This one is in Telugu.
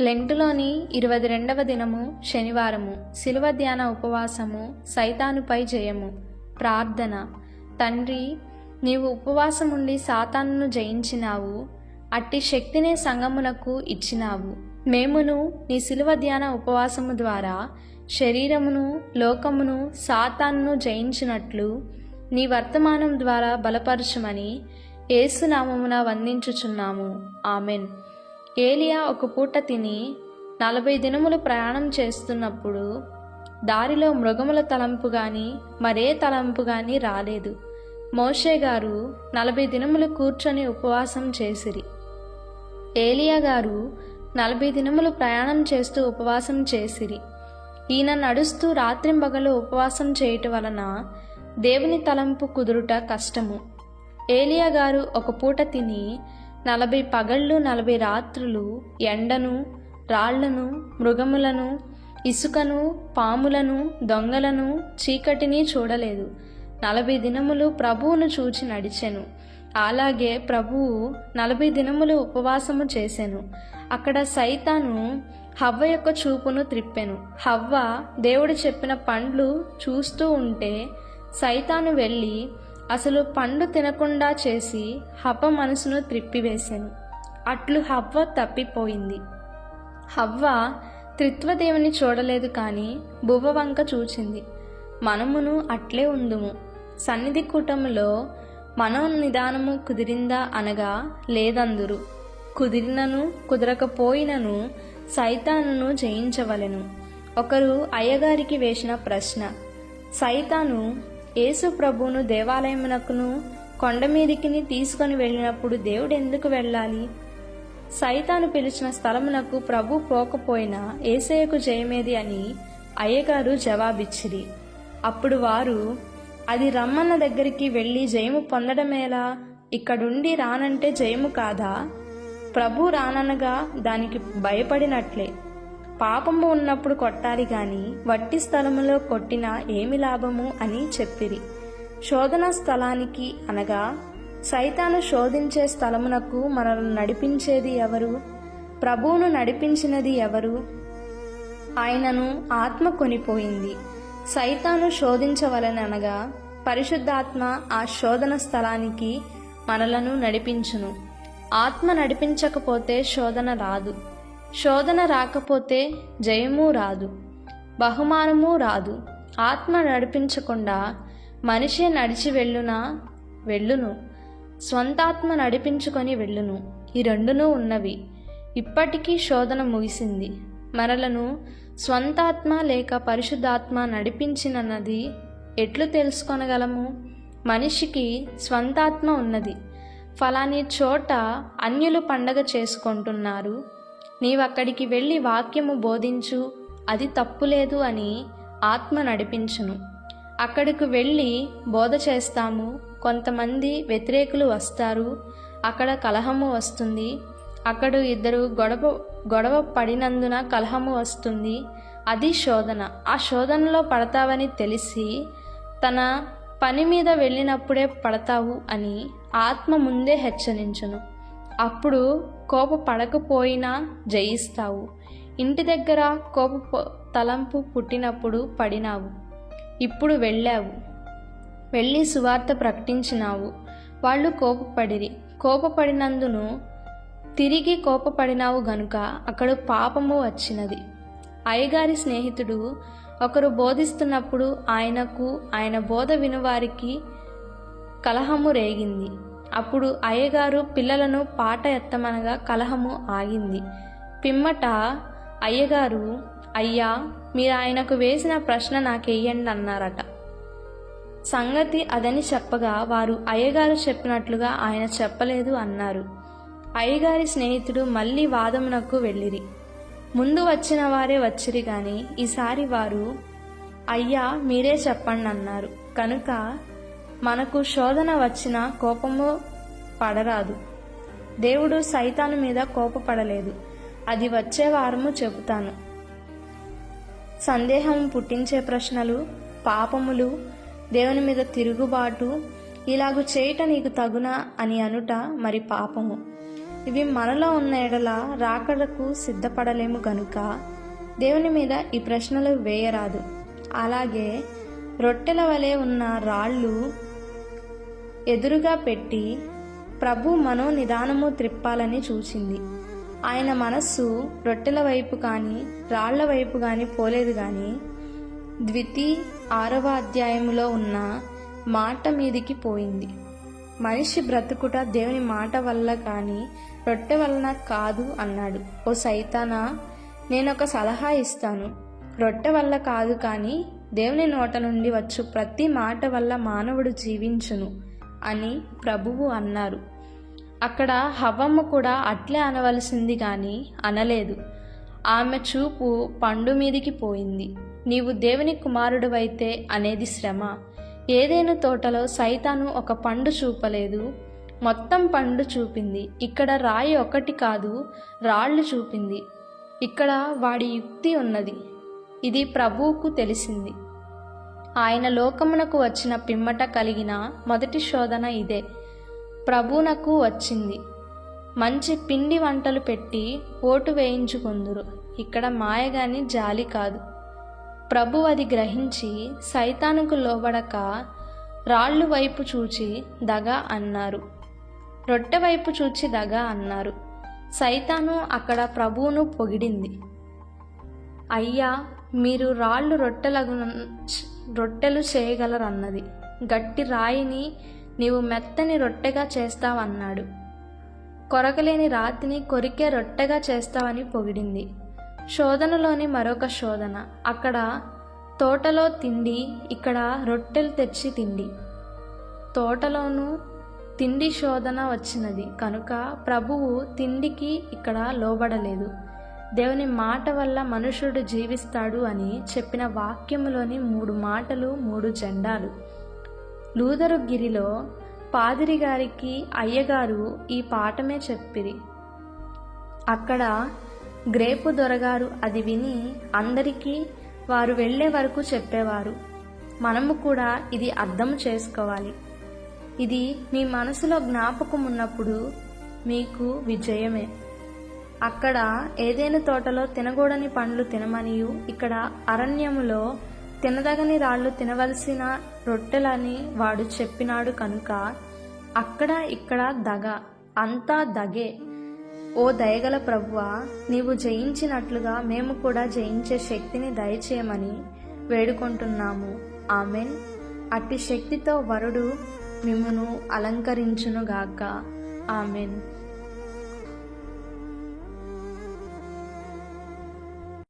లెంటులోని ఇరవై రెండవ దినము శనివారము శిలువ ధ్యాన ఉపవాసము సైతానుపై జయము. ప్రార్థన. తండ్రి నీవు ఉపవాసం ఉండి సాతానును జయించినావు అట్టి శక్తిని సంగమునకు ఇచ్చినావు. మేమును నీ శిలువ ధ్యాన ఉపవాసము ద్వారా శరీరమును లోకమును సాతాన్ను జయించినట్లు నీ వర్తమానం ద్వారా బలపరచమని ఏసునామమున వందించుచున్నాము. ఆమెన్. ఏలియా ఒక పూట తిని నలభై దినములు ప్రయాణం చేస్తున్నప్పుడు దారిలో మృగముల తలంపు గాని మరే తలంపు గాని రాలేదు. మోషే గారు నలభై దినములు కూర్చొని ఉపవాసం చేసిరి. ఏలియా గారు నలభై దినములు ప్రయాణం చేస్తూ ఉపవాసం చేసిరి. ఈయన నడుస్తూ రాత్రింబగలు ఉపవాసం చేయటం వలన దేవుని తలంపు కుదురుట కష్టము. ఏలియా గారు ఒక పూట తిని నలభై పగళ్ళు నలభై రాత్రులు ఎండను రాళ్ళను మృగములను ఇసుకను పాములను దొంగలను చీకటిని చూడలేదు. నలభై దినములు ప్రభువును చూచి నడిచెను. అలాగే ప్రభువు నలభై దినములు ఉపవాసము చేశాను అక్కడ సైతాను హవ్వ యొక్క చూపును త్రిప్పెను. హవ్వ దేవుడు చెప్పిన పండ్లు చూస్తూ ఉంటే సైతాను వెళ్ళి అసలు పండు తినకుండా చేసి హవ్వ మనసును త్రిప్పివేశాను. అట్లు హవ్వ తప్పిపోయింది. హవ్వ త్రిత్వదేవుని చూడలేదు కానీ బువ్వ వంక చూచింది. మనమును అట్లే ఉందుము. సన్నిధి కూటములో మనోనిదానము కుదిరిందా అనగా లేదందురు. కుదిరినను కుదరకపోయినను సైతానును జయించవలెను. ఒకరు అయ్యగారికి వేసిన ప్రశ్న. సైతాను యేసు ప్రభువును దేవాలయమునకును కొండ మీదికిని తీసుకొని వెళ్ళినప్పుడు దేవుడు ఎందుకు వెళ్ళాలి? సైతాను పిలిచిన స్థలమునకు ప్రభు పోకపోయినా ఏసయ్యకు జయమేది అని అయ్యగారు జవాబిచ్చిరి. అప్పుడు వారు అది రమ్మన్న దగ్గరికి వెళ్ళి జయము పొందడమేలా? ఇక్కడుండి రానంటే జయము కాదా? ప్రభు రాననగా దానికి భయపడినట్లే. పాపము ఉన్నప్పుడు కొట్టాలి గాని వట్టి స్థలములో కొట్టినా ఏమి లాభము అని చెప్పిరి. శోధన స్థలానికి అనగా సైతాను శోధించే స్థలమునకు మనల్ని నడిపించేది ఎవరు? ప్రభువును నడిపించినది ఎవరు? ఆయనను ఆత్మ కొనిపోయింది. సైతాను శోధించవలననగా పరిశుద్ధాత్మ ఆ శోధన స్థలానికి మనలను నడిపించును. ఆత్మ నడిపించకపోతే శోధన రాదు. శోధన రాకపోతే జయము రాదు బహుమానము రాదు. ఆత్మ నడిపించకుండా మనిషే నడిచి వెళ్ళునా? వెళ్ళును. స్వంతాత్మ నడిపించుకొని వెళ్ళును. ఈ రెండునూ ఉన్నవి. ఇప్పటికీ శోధన ముగిసింది. మరలను స్వంతాత్మ లేక పరిశుద్ధాత్మ నడిపించినన్నది ఎట్లు తెలుసుకొనగలము? మనిషికి స్వంతాత్మ ఉన్నది. ఫలాని చోట అన్యులు పండగ చేసుకుంటున్నారు. నీవక్కడికి వెళ్ళి వాక్యము బోధించు అది తప్పులేదు అని ఆత్మ నడిపించును. అక్కడికి వెళ్ళి బోధ చేస్తాము కొంతమంది వ్యతిరేకులు వస్తారు అక్కడ కలహము వస్తుంది అక్కడ ఇద్దరు గొడవ గొడవ పడినందున కలహము వస్తుంది అది శోధన. ఆ శోధనలో పడతావని తెలిసి తన పని మీద వెళ్ళినప్పుడే పడతావు అని ఆత్మ ముందే హెచ్చరించును. అప్పుడు కోప పడకపోయినా జయిస్తావు. ఇంటి దగ్గర కోప తలంపు పుట్టినప్పుడు పడినావు. ఇప్పుడు వెళ్ళావు. వెళ్ళి సువార్త ప్రకటించినావు. వాళ్ళు కోపపడిరి. కోపపడినందును తిరిగి కోపపడినావు గనుక అక్కడ పాపము వచ్చినది. అయ్యగారి స్నేహితుడు ఒకరు బోధిస్తున్నప్పుడు ఆయనకు ఆయన బోధ వినువారికి కలహము రేగింది. అప్పుడు అయ్యగారు పిల్లలను పాట ఎత్తమనగా కలహము ఆగింది. పిమ్మట అయ్యగారు అయ్యా మీరు ఆయనకు వేసిన ప్రశ్న నాకెయ్యండి అన్నారట. సంగతి అదని చెప్పగా వారు అయ్యగారు చెప్పినట్లుగా ఆయన చెప్పలేదు అన్నారు. అయ్యగారి స్నేహితుడు మళ్ళీ వాదమునకు వెళ్ళిరి. ముందు వచ్చిన వారే వచ్చిరి గాని ఈసారి వారు అయ్యా మీరే చెప్పండి అన్నారు. కనుక మనకు శోధన వచ్చిన కోపము పడరాదు. దేవుడు సైతాను మీద కోపపడలేదు. అది వచ్చే వారము చెబుతాను. సందేహం పుట్టించే ప్రశ్నలు పాపములు దేవుని మీద తిరుగుబాటు ఇలాగు చేయట నీకు తగునా అని అనుట మరి పాపము. ఇవి మనలో ఉన్న ఎడల రాకడకు సిద్ధపడలేము గనుక దేవుని మీద ఈ ప్రశ్నలు వేయరాదు. అలాగే రొట్టెల వలె ఉన్న రాళ్ళు ఎదురుగా పెట్టి ప్రభు మనోనిదానము త్రిప్పాలని చూచింది. ఆయన మనస్సు రొట్టెల వైపు కానీ రాళ్ళ వైపు కానీ పోలేదు కానీ ద్వితీ ఆరవ అధ్యాయములో ఉన్న మాట మీదికి పోయింది. మనిషి బ్రతుకుట దేవుని మాట వల్ల కానీ రొట్టె వలన కాదు అన్నాడు. ఓ సైతానా నేనొక సలహా ఇస్తాను. రొట్టె వల్ల కాదు కానీ దేవుని నోట నుండి వచ్చు ప్రతి మాట వల్ల మానవుడు జీవించును. అని ప్రభువు అన్నారు. అక్కడ హవమ్మ కూడా అట్లే అనవలసింది కానీ అనలేదు. ఆమె చూపు పండు మీదికి పోయింది. నీవు దేవుని కుమారుడువైతే అనేది శ్రమ. ఏదేను తోటలో సైతాను ఒక పండు చూపలేదు. మొత్తం పండు చూపింది. ఇక్కడ రాయి ఒకటి కాదు రాళ్ళు చూపింది. ఇక్కడ వాడి యుక్తి ఉన్నది. ఇది ప్రభువుకు తెలిసింది. ఆయన లోకమునకు వచ్చిన పిమ్మట కలిగిన మొదటి శోధన ఇదే. ప్రభువునకు వచ్చింది. మంచి పిండి వంటలు పెట్టి ఓటు వేయించుకుందురు. ఇక్కడ మాయగాని జాలి కాదు. ప్రభు అది గ్రహించి సైతానుకు లోబడక రాళ్ళు వైపు చూచి దగ అన్నారు. రొట్టె వైపు చూచి దగ అన్నారు. సైతాను అక్కడ ప్రభువును పొగిడింది. అయ్యా మీరు రాళ్ళు రొట్టెలగు రొట్టెలు చేయగలరన్నది. గట్టి రాయిని నీవు మెత్తని రొట్టెగా చేస్తావన్నాడు. కొరకలేని రాతిని కొరికే రొట్టెగా చేస్తావని పొగిడింది. శోధనలోని మరొక శోధన. అక్కడ తోటలో తిండి ఇక్కడ రొట్టెలు తెచ్చి తిండి. తోటలోనూ తిండి శోధన వచ్చినది. కనుక ప్రభువు తిండికి ఇక్కడ లోబడలేదు. దేవుని మాట వల్ల మనుషుడు జీవిస్తాడు అని చెప్పిన వాక్యములోని మూడు మాటలు మూడు జెండాలు. లూదరు గిరిలో పాదిరి గారికి అయ్యగారు ఈ పాఠమే చెప్పిరి. అక్కడ గ్రేపు దొరగారు అది విని అందరికీ వారు వెళ్ళే వరకు చెప్పేవారు. మనము కూడా ఇది అర్థం చేసుకోవాలి. ఇది మీ మనసులో జ్ఞాపకం ఉన్నప్పుడు మీకు విజయమే. అక్కడ ఏదైనా తోటలో తినకూడని పండ్లు తినమనియు ఇక్కడ అరణ్యములో తినదగని రాళ్ళు తినవలసిన రొట్టెలని వాడు చెప్పినాడు కనుక అక్కడ ఇక్కడ దగ అంతా దగే. ఓ దయగల ప్రభువ నీవు జయించినట్లుగా మేము కూడా జయించే శక్తిని దయచేయమని వేడుకుంటున్నాము. ఆమెన్. అట్టి శక్తితో వరుడు మిమ్మును అలంకరించునుగాక. ఆమెన్.